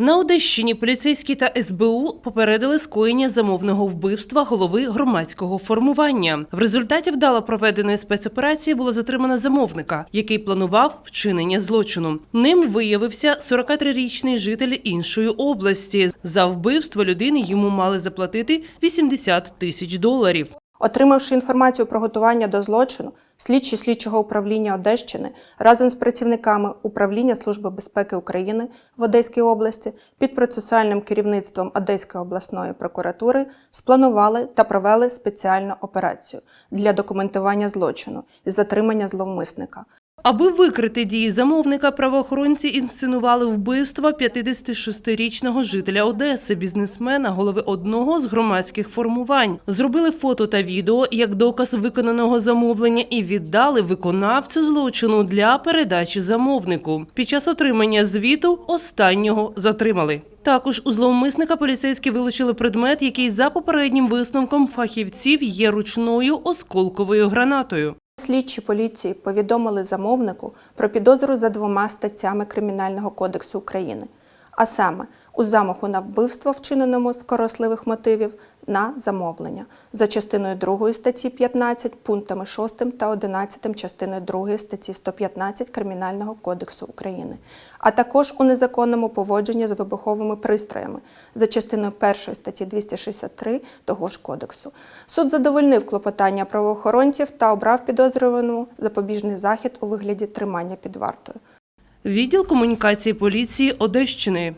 На Одещині поліцейські та СБУ попередили скоєння замовного вбивства голови громадського формування. В результаті вдало проведеної спецоперації було затримано замовника, який планував вчинення злочину. Ним виявився 43-річний житель іншої області. За вбивство людини йому мали заплатити 80 тисяч доларів. Отримавши інформацію про готування до злочину, слідчі слідчого управління Одещини разом з працівниками Управління Служби безпеки України в Одеській області під процесуальним керівництвом Одеської обласної прокуратури спланували та провели спеціальну операцію для документування злочину і затримання зловмисника. Аби викрити дії замовника, правоохоронці інсценували вбивство 56-річного жителя Одеси, бізнесмена, голови одного з громадських формувань. Зробили фото та відео як доказ виконаного замовлення і віддали виконавцю злочину для передачі замовнику. Під час отримання звіту останнього затримали. Також у зловмисника поліцейські вилучили предмет, який за попереднім висновком фахівців є ручною осколковою гранатою. Слідчі поліції повідомили замовнику про підозру за двома статтями Кримінального кодексу України, а саме у замаху на вбивство, вчиненому з коросливих мотивів, на замовлення за частиною 2 статті 15, пунктами 6 та 11 частини 2 статті 115 Кримінального кодексу України, а також у незаконному поводженні з вибуховими пристроями за частиною 1 статті 263 того ж кодексу. Суд задовольнив клопотання правоохоронців та обрав підозрюваному запобіжний захід у вигляді тримання під вартою. Відділ комунікації поліції Одещини.